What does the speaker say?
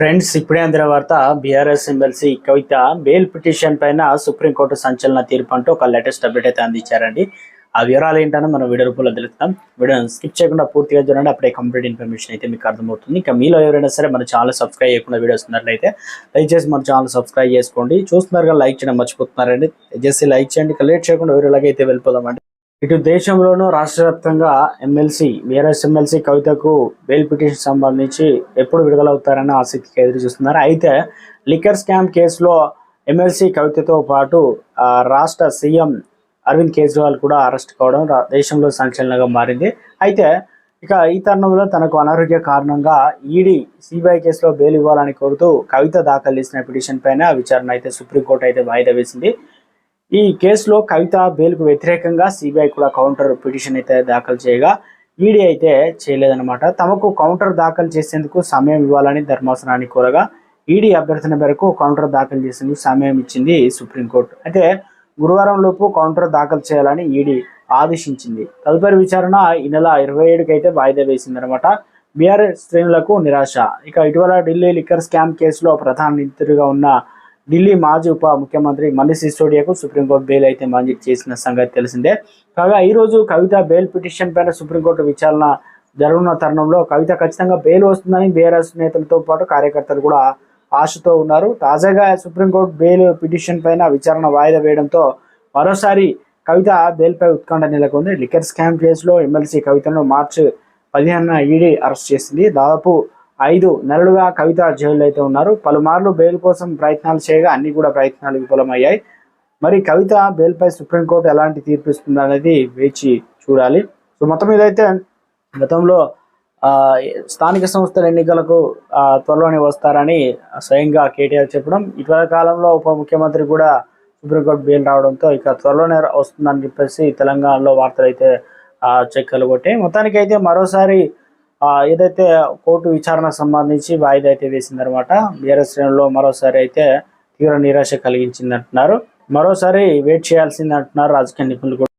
Friends ఇప్పుడే అందిన వార్త BRS MLC Kavitha bail petition పైన సుప్రీంకోర్టు సంచలన తీర్పు అంటూ ఒక లేటెస్ట్ అప్డేట్ అయితే అందించారండి. ఆ వివరాలు ఏంటని మనం వీడియో రూపంలో తెలుస్తాం వీడియో స్కిప్ చేయకుండా పూర్తిగా చూడండి అప్పుడే కంప్లీట్ ఇన్ఫర్మేషన్ అయితే మీకు అర్థమవుతుంది. ఇంకా మీలో ఎవరైనా సరే మన ఛానల్ సబ్స్క్రైబ్ చేయకుండా వీడియో వస్తున్నట్లయితే దయచేసి మన ఛానల్ సబ్స్క్రైబ్ చేసుకోండి. చూస్తున్నారు లైక్ చేయడం మర్చిపోతున్నారండి. దయచేసి లైక్ చేయండి. ఇక లేట్ చేయకుండా వీడియోలాగా అయితే వెళ్ళిపోదామండి. ఇటు దేశంలోనూ రాష్ట్ర వ్యాప్తంగా ఎమ్మెల్సీ బీఆర్ఎస్ ఎమ్మెల్సీ కవితకు బెయిల్ పిటిషన్ సంబంధించి ఎప్పుడు విడుదలవుతారని ఆసక్తిగా ఎదురు చూస్తున్నారు. అయితే లిక్కర్ స్కామ్ కేసులో ఎమ్మెల్సీ కవితతో పాటు రాష్ట్ర సీఎం అరవింద్ కేజ్రీవాల్ కూడా అరెస్ట్ కావడం దేశంలో సంచలనంగా మారింది. అయితే ఇక ఈ తరుణంలో తనకు అనారోగ్య కారణంగా ఈడీ సిబిఐ కేసులో బెయిల్ ఇవ్వాలని కోరుతూ కవిత దాఖలు చేసిన పిటిషన్ పైన విచారణ అయితే సుప్రీంకోర్టు అయితే వాయిదా వేసింది. ఈ కేసులో కవిత బెయిల్కు వ్యతిరేకంగా సిబిఐ కూడా కౌంటర్ పిటిషన్ అయితే దాఖలు చేయగా ఈడీ అయితే చేయలేదన్నమాట. తమకు కౌంటర్ దాఖలు చేసేందుకు సమయం ఇవ్వాలని ధర్మాసనాన్ని కోరగా ఈడీ అభ్యర్థన మేరకు కౌంటర్ దాఖలు చేసేందుకు సమయం ఇచ్చింది సుప్రీంకోర్టు. అయితే గురువారం లోపు కౌంటర్ దాఖలు చేయాలని ఈడీ ఆదేశించింది. తదుపరి విచారణ ఈ నెల ఇరవై ఏడుకి అయితే వాయిదా వేసిందనమాట బీఆర్ఎస్ శ్రేణులకు నిరాశ. ఇక ఇటీవల ఢిల్లీ లిక్కర్ స్కామ్ కేసులో ప్రధాన నిందితుడిగా ఉన్న ఢిల్లీ మాజీ ఉప ముఖ్యమంత్రి మనీష్ సిసోడియాకు సుప్రీంకోర్టు బెయిల్ అయితే మంజూరు చేసిన సంగతి తెలిసిందే. కాగా ఈరోజు కవిత బెయిల్ పిటిషన్ పైన సుప్రీంకోర్టు విచారణ జరుగుతున్న తరుణంలో కవిత ఖచ్చితంగా బెయిల్ వస్తుందని బీఆర్ఎస్ నేతలతో పాటు కార్యకర్తలు కూడా ఆశతో ఉన్నారు. తాజాగా సుప్రీంకోర్టు బెయిల్ పిటిషన్ పైన విచారణ వాయిదా వేయడంతో మరోసారి కవిత బెయిల్పై ఉత్కంఠ నెలకొంది. లిక్కర్ స్కామ్ కేసులో ఎమ్మెల్సీ కవితను మార్చి పదిహేనున ఈడీ అరెస్ట్ చేసింది. దాదాపు ఐదు నెలలుగా కవిత జైల్లో అయితే ఉన్నారు. పలుమార్లు బెయిల్ కోసం ప్రయత్నాలు చేయగా అన్ని కూడా ప్రయత్నాలు విఫలమయ్యాయి. మరి కవిత బెయిల్పై సుప్రీంకోర్టు ఎలాంటి తీర్పు ఇస్తుంది అనేది వేచి చూడాలి. సో మొత్తం మీద అయితే గతంలో స్థానిక సంస్థల ఎన్నికలకు త్వరలోనే వస్తారని స్వయంగా కేటీఆర్ చెప్పడం. ఇటీవల కాలంలో ఉప ముఖ్యమంత్రి కూడా సుప్రీంకోర్టు బెయిల్ రావడంతో ఇక త్వరలోనే వస్తుందని చెప్పేసి తెలంగాణలో వార్తలు అయితే చెక్కలు కొట్టాయి. మొత్తానికి అయితే మరోసారి ఏదైతే కోర్టు విచారణ సంబంధించి వాయిదా అయితే వేసిందనమాట బీఆర్ఎస్ శ్రేణుల్లో మరోసారి అయితే తీవ్ర నిరాశ కలిగించింది అంటున్నారు మరోసారి వెయిట్ చేయాల్సింది అంటున్నారు రాజకీయ నిపుణులు